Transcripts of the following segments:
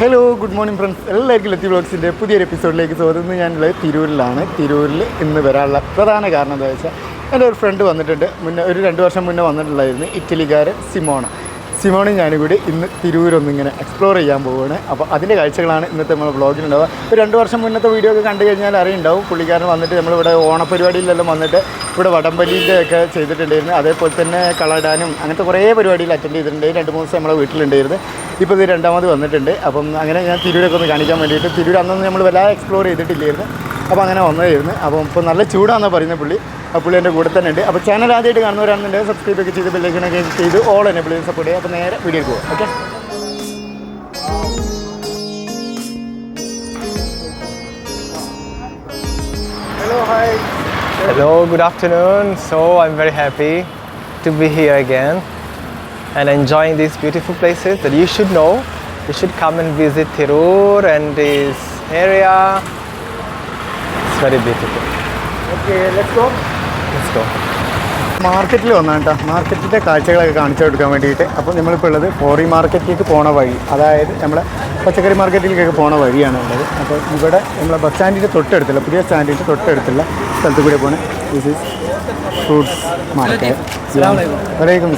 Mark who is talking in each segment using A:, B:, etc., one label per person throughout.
A: Hello good morning friends എല്ലാവർക്കും ലത്തി ബ്ലോഗ്സിന്റെ പുതിയൊരു എപ്പിസോഡിലേക്ക് സ്വാഗതം. ഞാനുള്ളത് തിരൂരിലാണ്. തിരൂരിൽ ഇന്ന് വരാനുള്ള പ്രധാന കാരണം എന്താ വെച്ചാൽ എന്റെ ഒരു ഫ്രണ്ട് വന്നിട്ടുണ്ട്. മുന്നേ ഒരു രണ്ട് വർഷം മുന്നേ വന്നിട്ടുള്ളായിരുന്നു ഇറ്റലിക്കാരൻ സിമോണ. സിമോണും ഞാനും കൂടി ഇന്ന് തിരൂരൊന്നിങ്ങനെ എക്സ്പ്ലോർ ചെയ്യാൻ പോവുകയാണ് അപ്പോൾ അതിന്റെ കാഴ്ചകളാണ് ഇന്നത്തെ നമ്മുടെ ബ്ലോഗിലുണ്ടാവുക ഒരു രണ്ട് വർഷം മുന്നത്തെ വീഡിയോ ഒക്കെ കണ്ടു കഴിഞ്ഞാൽ അറിയുണ്ടാവും. പുള്ളിക്കാരൻ വന്നിട്ട് നമ്മളിവിടെ ഓണപരിപാടിയിലെല്ലാം വന്നിട്ട് ഇവിടെ വടംവലിന്റെ ഒക്കെ ചെയ്തിട്ടുണ്ടായിരുന്നു. അതേപോലെ തന്നെ കളടാനും അങ്ങനത്തെ കുറേ പരിപാടിയിൽ അറ്റൻഡ് ചെയ്തിട്ടുണ്ടായിരുന്നു രണ്ട് മൂന്ന് ദിവസം നമ്മളെ വീട്ടിലുണ്ടായിരുന്നു. ഇപ്പോൾ ഇത് രണ്ടാമത് വന്നിട്ടുണ്ട്. അപ്പം അങ്ങനെ ഞാൻ തിരൂരൊക്കെ ഒന്ന് കാണിക്കാൻ വേണ്ടിയിട്ട് തിരൂർ അന്നൊന്നും നമ്മൾ വല്ലാതെ എക്സ്പ്ലോർ ചെയ്തിട്ടില്ലായിരുന്നു. അപ്പോൾ അങ്ങനെ വന്നതായിരുന്നു. അപ്പോൾ ഇപ്പോൾ നല്ല ചൂടാണെന്നാണ് പറയുന്നത് പുള്ളി. ആ പുള്ളി എന്റെ കൂടെ തന്നെ ഉണ്ട്. അപ്പോൾ ചാനൽ ആദ്യമായിട്ട് കാണുന്നവരാണെന്നുണ്ടെങ്കിൽ സബ്സ്ക്രൈബ് ഒക്കെ ചെയ്ത് ബെല്ലൈക്കനൊക്കെ ചെയ്ത് ഓൾ എന്നെ പുള്ളി സപ്പോർട്ട് ചെയ്യുക. അപ്പോൾ നേരെ വീഡിയോ പോകും okay hello hi
B: Hello, good afternoon. So I'm very happy to be here again. and enjoying these beautiful places that you should know. You should come and visit Tirur and this area. It's very beautiful.
A: Okay, let's go.
B: Let's go.
A: മാർക്കറ്റിൽ വന്നാണ് കേട്ടോ മാർക്കറ്റിന്റെ കാഴ്ചകളൊക്കെ കാണിച്ചു കൊടുക്കാൻ വേണ്ടിയിട്ട്. അപ്പോൾ നമ്മളിപ്പോൾ ഉള്ളത് ഫോറി മാർക്കറ്റിലേക്ക് പോണ വഴി. അതായത് നമ്മളെ പച്ചക്കറി മാർക്കറ്റിലേക്കൊക്കെ പോണ വഴിയാണ് ഉള്ളത്. അപ്പോൾ ഇവിടെ നമ്മളെ ബസ് സ്റ്റാൻഡിന്റെ തൊട്ടടുത്തുള്ള പുതിയ സ്റ്റാൻഡിന്റെ തൊട്ടടുത്തുള്ള സ്ഥലത്ത് കൂടെ പോണേ. ദിസ് ഈസ് ഫ്രൂട്ട്സ് മാർക്കറ്റ് വലൈക്കും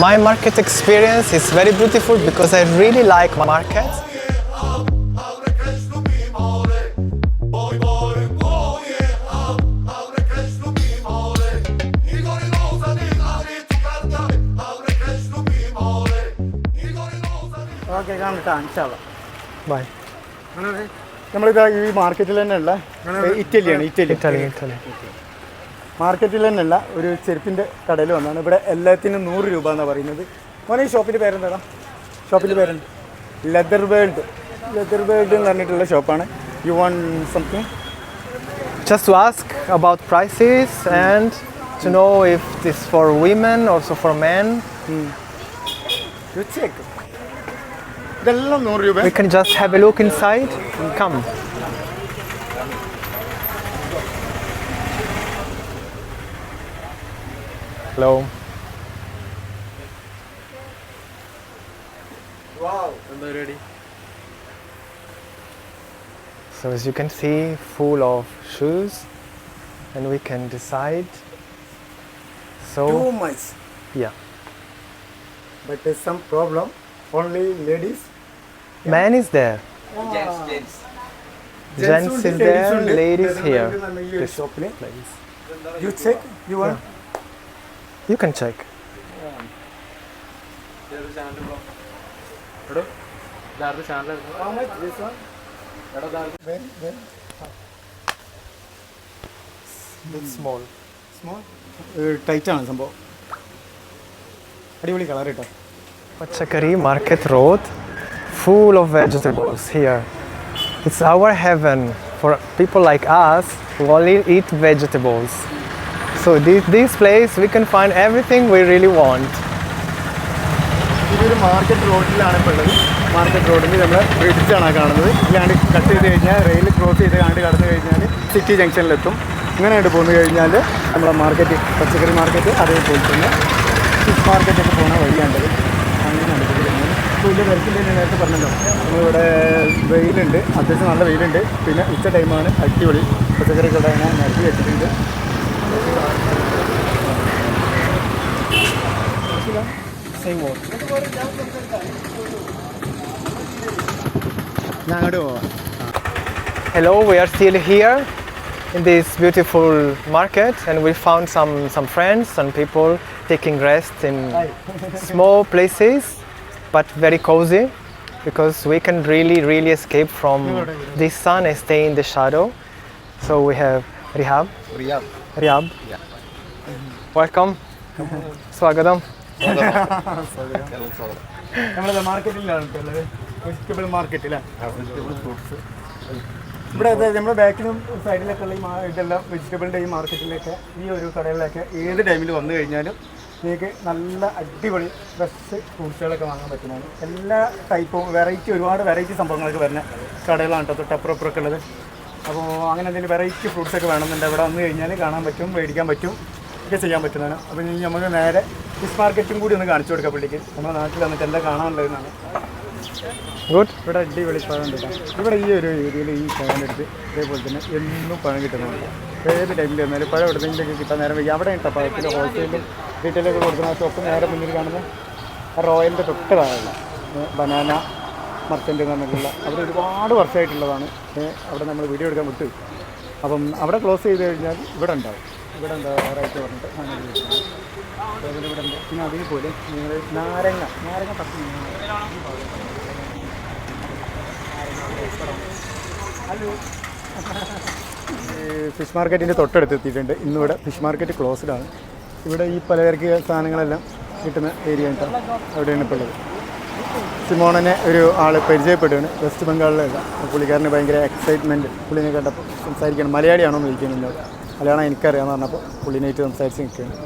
B: My market experience is very beautiful because I really like markets.
A: Okay
B: Bye.
A: നമ്മളിതാ ഈ മാർക്കറ്റിൽ തന്നെയുള്ള ഇറ്റലിയാണ് ഇറ്റലി
B: ഇറ്റലി Italy.
A: മാർക്കറ്റിൽ തന്നെയല്ല ഒരു ചെരുപ്പിന്റെ കടയിൽ വന്നാണ് ഇവിടെ എല്ലാത്തിനും നൂറ് രൂപ എന്നാണ് പറയുന്നത്. മോനെ ഈ ഷോപ്പിന്റെ പേരെന്താടാ? ഷോപ്പിന്റെ പേരുണ്ട് ലെതർ വേൾഡ് ലെതർ വേൾഡ് എന്ന് പറഞ്ഞിട്ടുള്ള ഷോപ്പാണ്. You want something
B: just to about prices and to know if this for women also for
A: check ഇതെല്ലാം നൂറ് രൂപ.
B: We can just have a look inside Come. Hello. Wow. ready. So as you can see, full of shoes, and we can decide. So
A: too much.
B: Yeah.
A: But there's some problem. Only ladies. Yeah.
B: Man is there. Wow. Gents, gents. Gents, is there. Ladies, ladies here. This place.
A: You check. You want. Yeah.
B: You can check.
A: How much this one? Very, very
B: It's small.
A: small. Tight ആണ് സംഭവം അടിപൊളി colour കേട്ടോ
B: Pachakari Market Road, full of vegetables here. It's our heaven for people like us who only eat vegetables. So this, this place we can find everything we really want.
A: ഇതൊരു market റോഡിലാണ് ഇപ്പോൾ ഉള്ളത്. Market റോഡിൽ നമ്മൾ ബ്രിഡ്ജാണ് കാണുന്നത്. ഇല്ലാണ്ട് cut ചെയ്ത് കഴിഞ്ഞാൽ റെയിൽ ക്രോസ് ചെയ്ത് കണ്ട് കടന്നു കഴിഞ്ഞാൽ സിറ്റി ജംഗ്ഷനിലെത്തും ഇങ്ങനെയായിട്ട് പോന്നു കഴിഞ്ഞാൽ നമ്മുടെ മാർക്കറ്റ് പച്ചക്കറി മാർക്കറ്റ് അതേപോലെ തന്നെ ഫിഷ് മാർക്കറ്റൊക്കെ പോകുന്ന വഴിയാണ്ടത് അങ്ങനെയാണ് വരുന്നത്. വലിയ നേരത്തെ പറഞ്ഞല്ലോ. നമ്മളിവിടെ വെയിലുണ്ട് അത്യാവശ്യം നല്ല വെയിലുണ്ട്. പിന്നെ ഉച്ച ടൈമാണ് അടിപൊളി. പച്ചക്കറി കട ഞാൻ നിരത്തി വെച്ചിട്ടുണ്ട്. ഞാൻ അങ്ങോട്ട് പോവാം
B: Hello, we are still here in this beautiful market and we found some, some friends and people taking rest in small places but very cozy because we can really really escape from the sun and stay in the shadow. So we have Rihab. Rihab. Welcome. Swagatam.
A: നമ്മളത് മാർക്കറ്റിലാണ് ഉള്ളത്. Vegetable market അല്ലേ fruits ഇവിടെ നമ്മുടെ ബാക്കിലും സൈഡിലൊക്കെ ഉള്ള ഈ ഇതെല്ലാം വെജിറ്റബിളിന്റെ ഈ മാർക്കറ്റിലൊക്കെ ഈ ഒരു കടകളിലൊക്കെ ഏത് ടൈമിൽ വന്നു കഴിഞ്ഞാലും നിങ്ങൾക്ക് നല്ല അടിപൊളി ഫ്രഷ് ഫ്രൂട്ട്സുകളൊക്കെ വാങ്ങാൻ പറ്റുന്നതാണ്. എല്ലാ ടൈപ്പും വെറൈറ്റി ഒരുപാട് വെറൈറ്റി സംഭവങ്ങളൊക്കെ വരുന്ന കടകളാണ് കേട്ടോ തൊട്ടപ്പുറപ്പുറമൊക്കെ ഉള്ളത്. അപ്പോൾ അങ്ങനെ എന്തെങ്കിലും വെറൈറ്റി ഫ്രൂട്ട്സ് ഒക്കെ വേണമെന്നുണ്ട് ഇവിടെ വന്നു കഴിഞ്ഞാൽ കാണാൻ പറ്റും മേടിക്കാൻ പറ്റും ഒക്കെ ചെയ്യാൻ പറ്റുന്നതാണ്. അപ്പോൾ ഇനി നമുക്ക് നേരെ ഫിഷ് മാർക്കറ്റും കൂടി ഒന്ന് കാണിച്ചു കൊടുക്കാം പുള്ളിക്ക്. നമ്മുടെ നാട്ടിൽ വന്നിട്ട് എന്താ കാണാനുള്ളതെന്നാണ്
B: ഗുഡ്
A: ഇവിടെ അടിപൊളി പഴം ഉണ്ട് ഇവിടെ ഈ ഒരു ഏരിയയിൽ ഈ പഴം എടുത്ത് ഇതേപോലെ തന്നെ എന്നും പഴം കിട്ടുന്നുണ്ട്. ഏത് ടൈമിൽ വന്നാലും പഴം എവിടെയെങ്കിലൊക്കെ കിട്ടാൻ നേരം വയ്യ അവിടെ ഉണ്ടോ പഴത്തിൽ ഹോൾസെയിലും റീറ്റെയിലൊക്കെ കൊടുക്കുന്ന ഷോപ്പ് നേരെ മുന്നിൽ കാണുന്ന റോയലിന്റെ തൊട്ട് താഴെയുള്ള ബനാന മർച്ചന്റ് എന്ന് പറഞ്ഞിട്ടുള്ള അവിടെ ഒരുപാട് വർഷമായിട്ടുള്ളതാണ്. അവിടെ നമ്മൾ വീഡിയോ എടുക്കാൻ വിട്ടു. അപ്പം അവിടെ ക്ലോസ് ചെയ്ത് കഴിഞ്ഞാൽ ഇവിടെ ഉണ്ടാവും. ഇവിടെ എന്താ റേറ്റ് പറഞ്ഞിട്ട് അങ്ങനെ. അതേപോലെ ഇവിടെ ഉണ്ട്. പിന്നെ അതേപോലെ നിങ്ങൾ നാരങ്ങ നാരങ്ങ പത്ത് ഹലോ. ഫിഷ് മാർക്കറ്റിന്റെ തൊട്ടടുത്ത് എത്തിയിട്ടുണ്ട്. ഇന്നിവിടെ ഫിഷ് മാർക്കറ്റ് ക്ലോസ്ഡ് ആണ് ഇവിടെ ഈ പലചരക്ക് സാധനങ്ങളെല്ലാം കിട്ടുന്ന ഏരിയ കേട്ടോ അവിടെയാണ് ഇപ്പോൾ ഉള്ളത്. സിമോണനെ ഒരു ആൾ പരിചയപ്പെടുകയാണ് വെസ്റ്റ് ബംഗാളിലല്ല പുള്ളിക്കാരന് ഭയങ്കര എക്സൈറ്റ്മെന്റ് പുള്ളിനെ കണ്ടപ്പോൾ സംസാരിക്കണം. മലയാളിയാണോ എന്ന് ചോദിക്കുന്നുണ്ട് മലയാളം എനിക്കറിയാമെന്ന് പറഞ്ഞപ്പോൾ പുള്ളിനായിട്ട് സംസാരിച്ച് നിൽക്കുകയാണ്.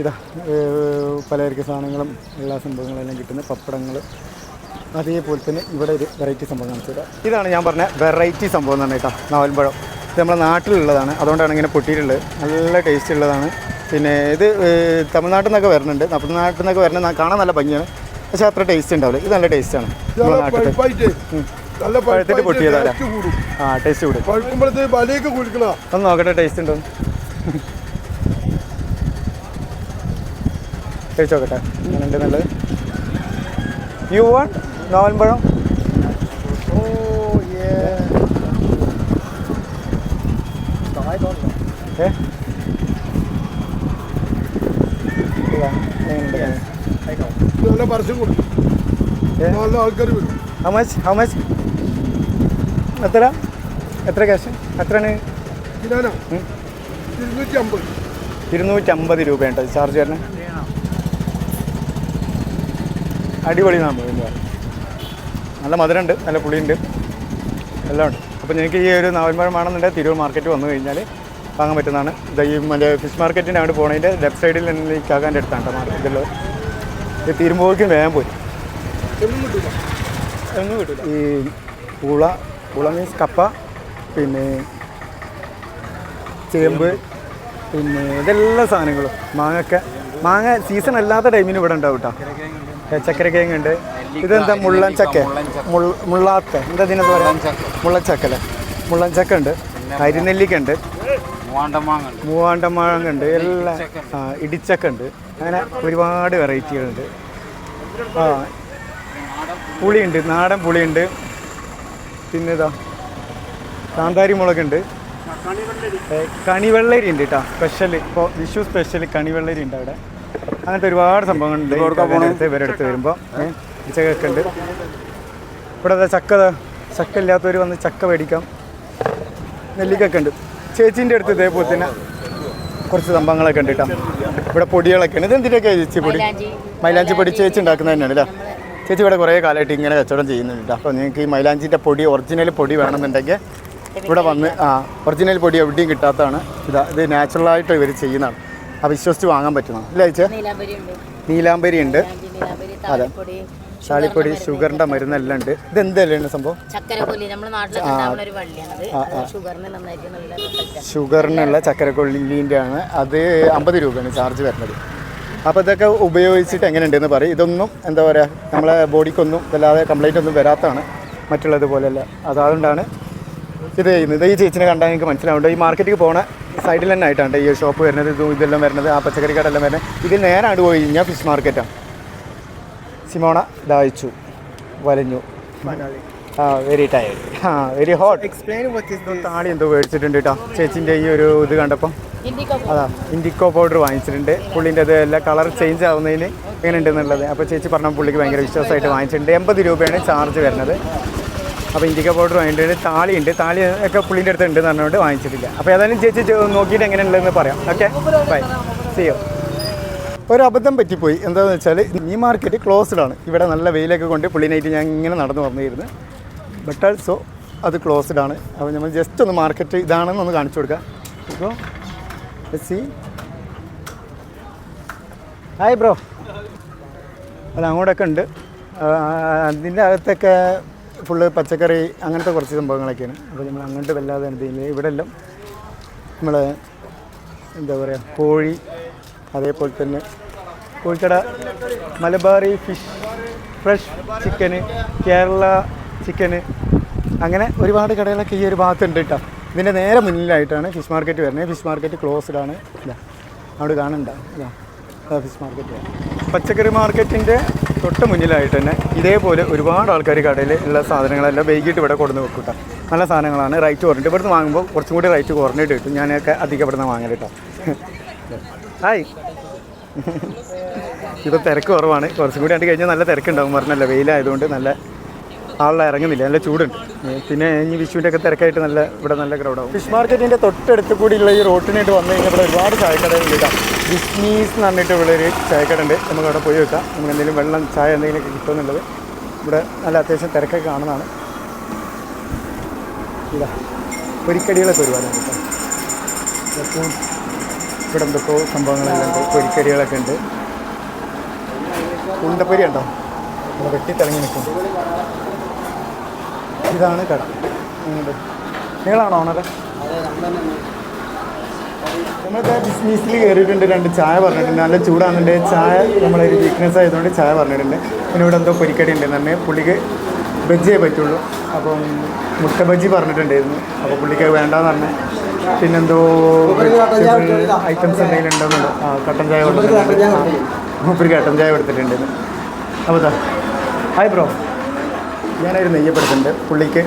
A: ഇതാ പലചരക്ക് സാധനങ്ങളും എല്ലാ സംഭവങ്ങളെല്ലാം കിട്ടുന്ന പപ്പടങ്ങൾ. അതേപോലെ തന്നെ ഇവിടെ ഒരു വെറൈറ്റി സംഭവം കാണിച്ചത് ഇതാണ് ഞാൻ പറഞ്ഞ വെറൈറ്റി സംഭവം എന്ന് പറഞ്ഞാൽ കേട്ടോ നാവൽപ്പഴം ഇത് നമ്മുടെ നാട്ടിലുള്ളതാണ് അതുകൊണ്ടാണ് ഇങ്ങനെ പൊട്ടിയിട്ടുള്ളത്. നല്ല ടേസ്റ്റ് ഉള്ളതാണ്. പിന്നെ ഇത് തമിഴ്നാട്ടിൽ നിന്നൊക്കെ വരുന്നുണ്ട്. തമിഴ്നാട്ടിൽ നിന്നൊക്കെ വരുന്നത് കാണാൻ നല്ല ഭംഗിയാണ്. പക്ഷേ അത്ര ടേസ്റ്റ് ഉണ്ടാവില്ല. ഇത് നല്ല ടേസ്റ്റാണ് നമ്മുടെ നാട്ടിൽ
C: നല്ല
A: പഴുത്തിട്ട് പൊട്ടിയതാ ആ ടേസ്റ്റ് കൂടും.
C: പഴുക്കുമ്പോഴത്തെ വലയൊക്കെ കുഴിക്കണ
A: ഒന്ന് നോക്കട്ടെ ടേസ്റ്റ് ഉണ്ടോ? കഴിച്ചു നോക്കട്ടെ. ഉണ്ട് നല്ലത്? യു വാണ്ട് നോവൻപഴം ഓ ഏ?
C: നല്ല പരസ്യം കൊടുക്കും. നല്ല ആൾക്കാർ വരും.
A: ഹൗ മച്ച് ഹൗ മച്ച് എത്ര എത്ര ക്യാഷ് എത്രയാണ്? ഇരുന്നൂറ്റമ്പത് രൂപയാണ് രൂപയുണ്ട് ചാർജ് വരണേ അടിപൊളി എന്ന് നല്ല മധുരമുണ്ട് നല്ല പുളിയുണ്ട്. എല്ലാം ഉണ്ട്. അപ്പോൾ നിങ്ങൾക്ക് ഈ ഒരു നാവൽമരം വേണമെന്നുണ്ടെങ്കിൽ തിരൂർ മാർക്കറ്റ് വന്നു കഴിഞ്ഞാൽ വാങ്ങാൻ പറ്റുന്നതാണ്. ഇത് ഈ മറ്റേ ഫിഷ് മാർക്കറ്റിന്റെ അങ്ങോട്ട് പോണതിന്റെ ലെഫ്റ്റ് സൈഡിൽ തന്നെ ഈ കാക്കാന്റെ അടുത്താണ് കേട്ടോ മാർക്കറ്റുള്ളത് ഇത് തീരുമ്പോഴേക്കും വേഗം പോയി ഈ പൂള പൂള മീൻസ് കപ്പ പിന്നെ ചേമ്പ് പിന്നെ ഇതെല്ലാ സാധനങ്ങളും. മാങ്ങൊക്കെ മാങ്ങ സീസൺ അല്ലാത്ത ടൈമിന് ഇവിടെ ഉണ്ടാവും കേട്ടോ ചക്കരക്കിഴങ്ങ് ഉണ്ട്. ഇതെന്താ മുള്ളൻ ചക്ക? മുള്ളാത്ത. എന്താ ഇതിനെ പറയാം? മുള്ളൻ ചക്ക. അല്ലേ? മുള്ളൻ ചക്ക ഉണ്ട്. അരിനെല്ലിക്ക ഉണ്ട്. മൂവാണ്ടമാങ്ങ ഉണ്ട്. എല്ലാം ആ ഇടിച്ചക്ക ഉണ്ട്. അങ്ങനെ ഒരുപാട് വെറൈറ്റികളുണ്ട് ആ പുളിയുണ്ട് നാടൻ പുളിയുണ്ട്. പിന്നെ ഇതാ കാന്താരി മുളകുണ്ട് ഉണ്ട്. കണിവെള്ളരി ഉണ്ട് കേട്ടോ സ്പെഷ്യൽ ഇപ്പോൾ വിഷു സ്പെഷ്യൽ കണിവെള്ളരി ഉണ്ട് അവിടെ. അങ്ങനത്തെ ഒരുപാട് സംഭവങ്ങളുണ്ട്. ഇവരുടെ അടുത്ത് ഇവരുടെ അടുത്ത് വരുമ്പോൾ ചക്കൊക്കെ ഉണ്ട്. ഇവിടെ അതാ ചക്ക ദാ, ചക്ക ഇല്ലാത്തവർ വന്ന് ചക്ക മേടിക്കാം. നെല്ലിക്കൊക്കെ ഉണ്ട്. ചേച്ചീന്റെ അടുത്ത് ഇതേപോലെ തന്നെ കുറച്ച് സംഭവങ്ങളൊക്കെ ഉണ്ട് കേട്ടോ ഇവിടെ പൊടികളൊക്കെ ഉണ്ട്. ഇത് എന്തിനൊക്കെയാണ് ചേച്ചി പൊടി? മൈലാഞ്ചി. പൊടി ചേച്ചി ഉണ്ടാക്കുന്നത് തന്നെയാണ് അല്ലേ ചേച്ചി ഇവിടെ കുറേ കാലമായിട്ട് ഇങ്ങനെ കച്ചവടം ചെയ്യുന്നുണ്ട്. അപ്പോൾ നിങ്ങൾക്ക് ഈ മൈലാഞ്ചിന്റെ പൊടി ഒറിജിനൽ പൊടി വേണമെന്നുണ്ടെങ്കിൽ ഇവിടെ വന്ന് ആ ഒറിജിനൽ പൊടി എവിടെയും കിട്ടാത്തതാണ്. ഇതാ ഇത് നാച്ചുറലായിട്ട് ഇവർ ചെയ്യുന്നതാണ്. ആ വിശ്വസിച്ച് വാങ്ങാൻ പറ്റുന്നതാണ്. ഇല്ല ചേച്ചി?
D: നീലാംബരി ഉണ്ട്.
A: അതെ. ചാളിപ്പൊടി ഷുഗറിന്റെ മരുന്നെല്ലാം ഉണ്ട്. ഇത് എന്തെല്ലാം സംഭവം. ഷുഗറിനുള്ള ചക്കരക്കൊള്ളിന്റെ ആണ് അത് അമ്പത് രൂപയാണ് ചാർജ് വരുന്നത്. അപ്പോൾ ഇതൊക്കെ ഉപയോഗിച്ചിട്ട് എങ്ങനെയുണ്ടെന്ന് പറയും. ഇതൊന്നും എന്താ പറയുക നമ്മളെ ബോഡിക്കൊന്നും വല്ലാതെ കംപ്ലൈന്റ് ഒന്നും വരാത്തതാണ് മറ്റുള്ളത് പോലെയല്ല. അത് അതുകൊണ്ടാണ് ഇത് ചെയ്യുന്നത്. ഈ ചേച്ചിനെ കണ്ടാൽ നിങ്ങൾക്ക് മനസ്സിലാവുന്നുണ്ട്. ഈ മാർക്കറ്റിൽ പോണ സൈഡിൽ തന്നെ ആയിട്ടാണ് ഈ ഷോപ്പ് വരുന്നത് ഇതും ഇതെല്ലാം വരുന്നത് ആ പച്ചക്കറി കടയെല്ലാം വരുന്നത്. ഇതിൽ നേരാണ്ട് പോയി കഴിഞ്ഞാൽ ഫിഷ് മാർക്കറ്റാണ് സിമോണ ദാഹിച്ചു വലഞ്ഞു. Very tired uh very hot
B: explain.
A: താളി എന്തോ മേടിച്ചിട്ടുണ്ട് കേട്ടോ ചേച്ചിന്റെ ഈ ഒരു ഇത് കണ്ടപ്പോൾ അതാ ഇൻഡിക്കോ പൗഡർ വാങ്ങിച്ചിട്ടുണ്ട്. പുള്ളിന്റെ അത് എല്ലാ കളർ ചേഞ്ച് ആവുന്നതിന് എങ്ങനെ ഉണ്ടെന്നുള്ളത് അപ്പോൾ ചേച്ചി പറഞ്ഞ പുള്ളിക്ക് ഭയങ്കര വിശ്വാസമായിട്ട് വാങ്ങിച്ചിട്ടുണ്ട്. എൺപത് രൂപയാണ് ചാർജ് വരുന്നത്. അപ്പോൾ ഇൻഡിക്കോ പൗഡർ വാങ്ങിയിട്ടുണ്ട് താളിയുണ്ട് താളി ഒക്കെ പുള്ളിന്റെ അടുത്ത് ഉണ്ട് എന്ന് പറഞ്ഞുകൊണ്ട് വാങ്ങിച്ചിട്ടില്ല. അപ്പോൾ ഏതായാലും ചേച്ചി നോക്കിയിട്ട് നോക്കിയിട്ട് എങ്ങനെയുള്ളതെന്ന് പറയാം. ഓക്കെ ബൈ സിയോ ഒരു അബദ്ധം പറ്റിപ്പോയി. എന്താണെന്ന് വെച്ചാൽ ഈ മാർക്കറ്റ് ക്ലോസ്ഡ് ആണ്. ഇവിടെ നല്ല വെയിലൊക്കെ കൊണ്ട് പുള്ളിനായിട്ട് ഞാൻ ഇങ്ങനെ നടന്നു വന്നിരുന്നു. ബട്ട് ആൾസോ അത് ക്ലോസ്ഡ് ആണ്. അപ്പോൾ നമ്മൾ ജസ്റ്റ് ഒന്ന് മാർക്കറ്റ് ഇതാണെന്ന് ഒന്ന് കാണിച്ചു കൊടുക്കാം. അപ്പോൾ സി ഹായ് ബ്രോ അത് അങ്ങോട്ടൊക്കെ ഉണ്ട്. അതിന്റെ അകത്തൊക്കെ ഫുള്ള് പച്ചക്കറി അങ്ങനത്തെ കുറച്ച് സംഭവങ്ങളൊക്കെയാണ്. അപ്പോൾ നമ്മൾ അങ്ങോട്ട് വല്ലാതെ എന്തെങ്കിലും ഇവിടെ എല്ലാം നമ്മൾ എന്താ പറയുക കോഴി അതേപോലെ തന്നെ കോഴിക്കട Malabari fish fresh chicken Kerala chicken. അങ്ങനെ ഒരുപാട് കടകളൊക്കെ ഈ ഒരു ഭാഗത്തുണ്ട് കേട്ടോ. ഇതിന്റെ നേരെ മുന്നിലായിട്ടാണ് ഫിഷ് മാർക്കറ്റ് വരുന്നത്. ഫിഷ് മാർക്കറ്റ് ക്ലോസ്ഡ് ആണ്. ഇതാ. അവിടെ കാണണ്ട. ഇതാ. Fish market. പച്ചക്കറി മാർക്കറ്റിന്റെ തൊട്ട് മുന്നിലായിട്ട് തന്നെ ഇതേപോലെ ഒരുപാട് ആൾക്കാർ കടയിൽ ഉള്ള സാധനങ്ങളെല്ലാം വൈകിട്ട് ഇവിടെ കൊടുന്ന് വെക്കൂട്ട നല്ല സാധനങ്ങളാണ്. റൈറ്റ് കുറഞ്ഞിട്ട് ഇവിടുന്ന് വാങ്ങുമ്പോൾ കുറച്ചും കൂടി റൈറ്റ് കുറഞ്ഞിട്ട് കിട്ടും. ഞാനൊക്കെ അധികം ഇവിടുന്ന് കേട്ടോ. ഹായ് ഇപ്പോൾ തിരക്ക് കുറവാണ്. കുറച്ചും കൂടി ആണ്ട് കഴിഞ്ഞാൽ നല്ല തിരക്കുണ്ടാവും. പറഞ്ഞല്ലോ വെയിലായതുകൊണ്ട് നല്ല ആളെ ഇറങ്ങുന്നില്ല. നല്ല ചൂടുണ്ട്. പിന്നെ ഇനി വിഷുവിന്റെ ഒക്കെ തിരക്കായിട്ട് നല്ല ഇവിടെ നല്ല ക്രൗഡാവും ഫിഷ് മാർക്കറ്റിന്റെ തൊട്ടടുത്ത് കൂടിയുള്ള ഈ റോട്ടിനായിട്ട് വന്നു കഴിഞ്ഞാൽ ഇവിടെ ഒരുപാട് ചായക്കടകളുണ്ട് കേട്ടോ. ബിസ്നീസ് എന്ന് പറഞ്ഞിട്ട് ഇവിടെ ഒരു ചായക്കട ഉണ്ട് നമുക്ക് അവിടെ പോയി വെക്കാം. നമുക്ക് എന്തെങ്കിലും വെള്ളം ചായ എന്തെങ്കിലുമൊക്കെ കിട്ടുമെന്നുള്ളത് ഇവിടെ നല്ല അത്യാവശ്യം തിരക്കൊക്കെ കാണുന്നതാണ്. ഇതാ പൊരിക്കടികളൊക്കെ ഒരുപാടുണ്ട് കേട്ടോ. ഇവിടെ എന്തൊക്കെയോ സംഭവങ്ങളെല്ലാം ഉണ്ട്. പൊരിക്കടികളൊക്കെ ഉണ്ട്. ഉണ്ടപ്പൊരി ഉണ്ടോ? വെട്ടിത്തിളങ്ങി നിൽക്കും ഇതാണ് കട. നിങ്ങളാണ് ഓണറ് നമ്മളിപ്പോൾ ബിസിനസ്സിൽ കയറിയിട്ടുണ്ട് രണ്ട് ചായ പറഞ്ഞിട്ടുണ്ട്. നല്ല ചൂടാണെന്നുണ്ട്. ചായ നമ്മളെ ഒരു വീക്ക്നെസ് ആയതുകൊണ്ട് ചായ പറഞ്ഞിട്ടുണ്ട്. പിന്നെ ഇവിടെ എന്തോ പൊരിക്കടി ഉണ്ട് തന്നെ പുള്ളിക്ക് ബജ്ജിയേ പറ്റുള്ളൂ. അപ്പം മുട്ട ബജ്ജി പറഞ്ഞിട്ടുണ്ടായിരുന്നു. അപ്പോൾ പുള്ളിക്ക് വേണ്ടാന്ന് പറഞ്ഞ്. പിന്നെന്തോ ഐറ്റംസ് എന്തെങ്കിലും ഉണ്ടോന്നു ആ കട്ടൻ ചായ കൊടുത്തിട്ടുണ്ട്. മൂപ്പര് കട്ടൻ ചായ കൊടുത്തിട്ടുണ്ട്. അപ്പോൾ ഹായ് ബ്രോ ഞാനൊരു നെയ്യപ്പെടുത്തുന്നുണ്ട് പുള്ളിക്ക്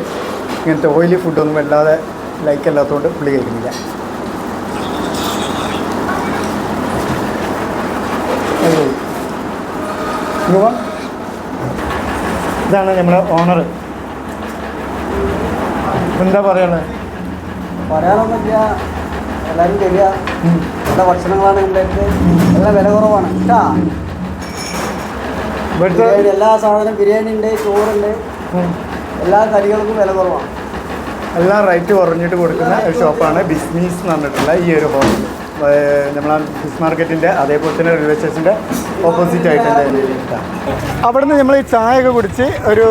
A: ഇങ്ങനത്തെ ഓയിലി ഫുഡൊന്നും വല്ലാതെ ലൈക്ക് അല്ലാത്തതുകൊണ്ട് പുള്ളി കഴിക്കുന്നില്ല. ഇതാണ് നമ്മുടെ ഓണർ എന്താ പറയണത്
E: പറയാനൊന്നുമില്ല. എല്ലാവരും തരിക. നല്ല ഭക്ഷണങ്ങളാണ് നമ്മുടെ നല്ല വില കുറവാണ്. കേട്ടാ എല്ലാ സാധനം ബിരിയാണി ഉണ്ട് ചോറുണ്ട്. എല്ലാ കറികൾക്കും വില കുറവാണ്.
A: എല്ലാം റേറ്റ് കുറഞ്ഞിട്ട് കൊടുക്കുന്ന ഒരു ഷോപ്പാണ് ബിസ്മീസ് എന്ന് പറഞ്ഞിട്ടുള്ള ഈ ഒരു ഹോട്ടൽ നമ്മളെ ഫിഷ് മാർക്കറ്റിന്റെ അതേപോലെ തന്നെ റെയിൽവേ സ്റ്റേഷന്റെ ഓപ്പോസിറ്റ് ആയിട്ട് നിന്ന് നമ്മൾ ഈ ചായയൊക്കെ കുടിച്ച് ഒരു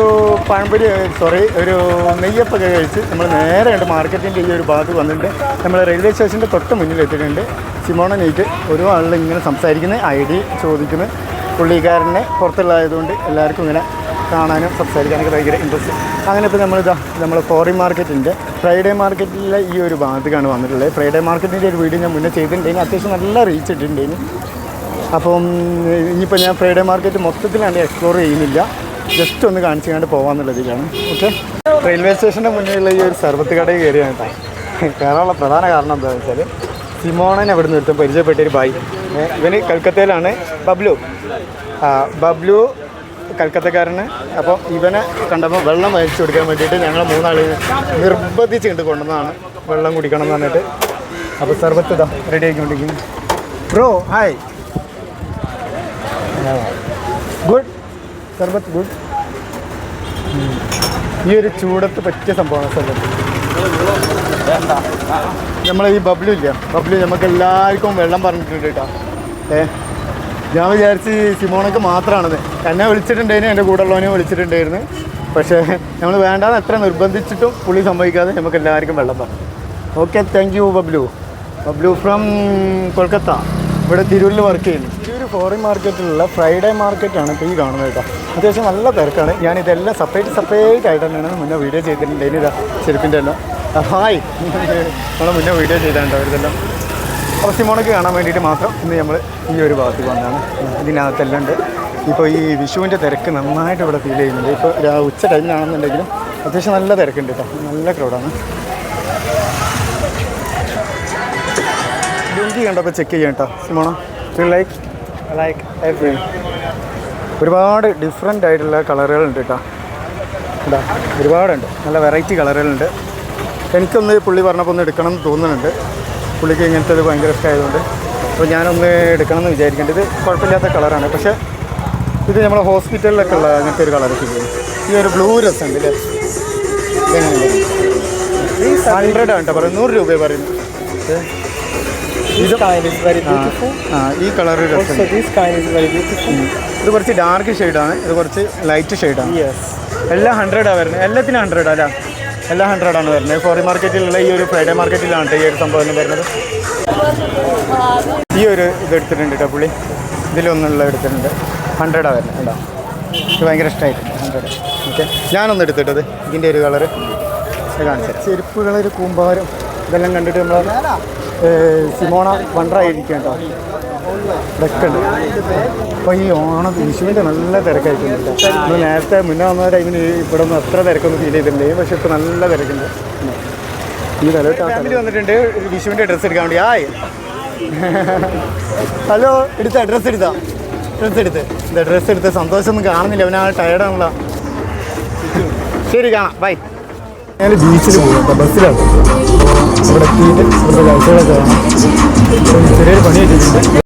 A: പഴംപൊരി സോറി ഒരു നെയ്യപ്പൊക്കെ കഴിച്ച് നമ്മൾ നേരെ ഉണ്ട് മാർക്കറ്റിന്റെ ഈ ഒരു ഭാഗത്ത് വന്നിട്ട് നമ്മൾ റെയിൽവേ സ്റ്റേഷന്റെ തൊട്ട് മുന്നിൽ എത്തിയിട്ടുണ്ട്. സിമോണ നെയ്റ്റ് ഒരു ആളിൽ ഇങ്ങനെ സംസാരിക്കുന്നത് ഐ ഡി ചോദിക്കുന്നത് പുള്ളിക്കാരനെ പുറത്തുള്ളതായതുകൊണ്ട് എല്ലാവർക്കും ഇങ്ങനെ കാണാനും സംസാരിക്കാനൊക്കെ ഭയങ്കര ഇൻട്രസ്റ്റ് അങ്ങനെ ഇപ്പോൾ നമ്മളിതാ നമ്മൾ ഫോറിൻ മാർക്കറ്റിന്റെ ഫ്രൈഡേ മാർക്കറ്റിലെ ഈ ഒരു ഭാഗത്തേക്കാണ് വന്നിട്ടുള്ളത്. ഫ്രൈഡേ മാർക്കറ്റിന്റെ ഒരു വീഡിയോ ഞാൻ മുന്നേ ചെയ്തിട്ടുണ്ടെങ്കിൽ അത്യാവശ്യം നല്ല റീച്ച് ഇട്ടിട്ടുണ്ടെങ്കിൽ അപ്പം ഇനിയിപ്പോൾ ഞാൻ ഫ്രൈഡേ മാർക്കറ്റ് മൊത്തത്തിലാണ് എക്സ്പ്ലോർ ചെയ്യുന്നില്ല. ജസ്റ്റ് ഒന്ന് കാണിച്ചു കണ്ട് പോകാമെന്നുള്ളതിലാണ് ഓക്കെ റെയിൽവേ സ്റ്റേഷന്റെ മുന്നിലുള്ള ഈ ഒരു സർബത്ത് കടയിൽ കയറിയാണ് കേട്ടോ. കയറാനുള്ള പ്രധാന കാരണം എന്താണെന്ന് വെച്ചാൽ സിമോണൻ അവിടെ നിന്ന് ഒരുത്തം പരിചയപ്പെട്ടൊരു ബായി ഇവന് കൽക്കത്തയിലാണ് ബബ്ലു. ബബ്ലു കൽക്കത്തക്കാരന്. അപ്പോൾ ഇവനെ കണ്ടപ്പോൾ വെള്ളം വഹിച്ചു കൊടുക്കാൻ വേണ്ടിയിട്ട് ഞങ്ങൾ മൂന്നാൾ നിർബന്ധിച്ച് കണ്ട് കൊണ്ടുവന്നതാണ്. വെള്ളം കുടിക്കണം എന്ന് പറഞ്ഞിട്ട് അപ്പോൾ സർബത്ത് റെഡി ആക്കിക്കൊണ്ടിരിക്കുന്നു ബ്രോ ഹായ് ഗുഡ് സർബത്ത് ഗുഡ് ഈ ഒരു ചൂടത്ത് പറ്റിയ സംഭവമാണ് സർബത്ത് നമ്മളെ ഈ ബബ്ലു ഇല്ല? ബബ്ലു നമുക്ക് എല്ലാവർക്കും വെള്ളം പറഞ്ഞിട്ടുണ്ട് കേട്ടോ. ഏ? ഞാൻ വിചാരിച്ച് സിമോണക്ക് മാത്രമാണെന്ന് എന്നെ വിളിച്ചിട്ടുണ്ടായിരുന്നു എന്റെ കൂടെ ഉള്ളവനെ വിളിച്ചിട്ടുണ്ടായിരുന്നു. പക്ഷേ നമ്മൾ വേണ്ടാന്ന് എത്ര നിർബന്ധിച്ചിട്ടും പുള്ളി സംഭവിക്കാതെ നമുക്ക് എല്ലാവർക്കും വെള്ളം പറഞ്ഞു. Okay thank you Bablu. Bablu from Kolkata. ഇവിടെ തിരൂരിൽ വർക്ക് ചെയ്യുന്നു. തിരൂർ ഫോറിൻ മാർക്കറ്റിലുള്ള ഫ്രൈഡേ മാർക്കറ്റാണ് ഇപ്പോൾ ഈ കാണുന്നത് കേട്ടോ. അത്യാവശ്യം നല്ല തിരക്കാണ്. ഞാൻ ഇതെല്ലാം സെപ്പറേറ്റ് സെപ്പറേറ്റ് ആയിട്ട് തന്നെയാണ് മുന്നേ വീഡിയോ ചെയ്തിട്ടുണ്ടായിരുന്നു ഇതാ ചെരുപ്പിന്റെ എല്ലാം. ഹായ് നമ്മൾ മുന്നേ വീഡിയോ ചെയ്തിട്ടുണ്ടോ ഇതെല്ലാം അപ്പോൾ സിമോണക്ക് കാണാൻ വേണ്ടിയിട്ട് മാത്രം ഇന്ന് നമ്മൾ ഈ ഒരു ഭാഗത്ത് വന്നതാണ് ഇതിനകത്തെല്ലാം ഉണ്ട് ഇപ്പോൾ ഈ വിഷുവിന്റെ തിരക്ക് നന്നായിട്ട് ഇവിടെ ഫീൽ ചെയ്യുന്നുണ്ട്. ഇപ്പോൾ ഉച്ച ടൈമിലാണെന്നുണ്ടെങ്കിലും അത്യാവശ്യം നല്ല തിരക്കുണ്ട് കേട്ടോ നല്ല ക്രൗഡാണ് ലുങ്കി കണ്ടപ്പോൾ ചെക്ക് ചെയ്യാം കേട്ടോ സിമോണ ലൈക്ക് ലൈക്ക് എവറി ഒരുപാട് ഡിഫറെന്റ് ആയിട്ടുള്ള കളറുകളുണ്ട് കേട്ടോ എന്താ ഒരുപാടുണ്ട്. നല്ല വെറൈറ്റി കളറുകളുണ്ട്. എനിക്കൊന്ന് പുള്ളി പറഞ്ഞപ്പോൾ ഒന്ന് എടുക്കണം എന്ന് തോന്നുന്നുണ്ട്. പുള്ളിക്ക് ഇങ്ങനത്തെ ഇത് ഭയങ്കര ഇഷ്ടമായതുകൊണ്ട് അപ്പോൾ ഞാനൊന്ന് എടുക്കണം എന്ന് വിചാരിക്കേണ്ടത് കുഴപ്പമില്ലാത്ത കളറാണ്. പക്ഷേ ഇത് നമ്മളെ ഹോസ്പിറ്റലിലൊക്കെ ഉള്ള അങ്ങനത്തെ ഒരു കളർ ചെയ്യും ഈ ഒരു ബ്ലൂ രസമുണ്ട് അല്ലേ? ഇതെങ്ങനെയുണ്ട്? ഹൺഡ്രഡ് ആണ് കേട്ടോ പറയുന്നത്. നൂറ് രൂപ പറയുന്നു ആ, ഈ കളർ. ഇത് കുറച്ച് ഡാർക്ക് ഷെയ്ഡാണ് ഇത് കുറച്ച് ലൈറ്റ് ഷെയ്ഡാണ്. എല്ലാം ഹൺഡ്രഡാണ് വരുന്നത്. എല്ലാത്തിനും ഹൺഡ്രഡ് അല്ല? എല്ലാം ആണ് വരുന്നത്. ഫോറിൻ മാർക്കറ്റിലുള്ള ഈ ഒരു ഫ്രൈഡേ മാർക്കറ്റിലാണ് ഈ ഒരു സംഭവം വരുന്നത്. ഈ ഒരു ഇത് എടുത്തിട്ടുണ്ട് കേട്ടോ പുള്ളി. ഇതിലൊന്നുള്ള എടുത്തിട്ടുണ്ട്. ഹൺഡ്രഡാണ് വരുന്നത് കേട്ടോ ഇത് ഭയങ്കര ഇഷ്ടമായിട്ടുണ്ട് ഹൺഡ്രഡ് ഓക്കെ ഞാനൊന്ന് എടുത്തിട്ടത് ഇതിന്റെ ഒരു കളറ് കാണിച്ചത് ചെരുപ്പ് കളർ കൂമ്പാരം ഇതെല്ലാം കണ്ടിട്ട് നമ്മൾ സിമോണ വണ്ടറായിരിക്കും കേട്ടോ ഇതൊക്കെ ഉണ്ട്. ഈ ഓണം വിഷുവിന്റെ നല്ല തിരക്കായിട്ടുണ്ട്. നമ്മൾ നേരത്തെ മുന്നേ വന്ന ടൈമിന് ഇവിടെ നിന്ന് അത്ര തിരക്കൊന്നും ഫീൽ ചെയ്തിട്ടുണ്ട് പക്ഷെ ഇപ്പൊ നല്ല തിരക്കുണ്ട്. ഈ ഫാമിലി വന്നിട്ടുണ്ട്. വിഷുവിന്റെ ഡ്രസ്സ് എടുക്കാൻ വേണ്ടി. ആയി. ഹലോ എടുത്ത അഡ്രസ് എടുത്താ. ഡ്രസ്സ് എടുത്ത്. ഇതാ ഡ്രസ്സ് എടുത്ത്. സന്തോഷമൊന്നും കാണുന്നില്ല. അവനാ ടയർഡാണല്ലോ ശരി കാണാം. ബൈ ഞാൻ ബീച്ചിൽ പോകുന്നുണ്ട് ബസ്സിലാണ് ഇവിടെ എത്തിയിട്ട് ഇവിടെ കാഴ്ചകളൊക്കെ കാണാം. ചെറിയൊരു പണി വെച്ചിട്ടുണ്ട്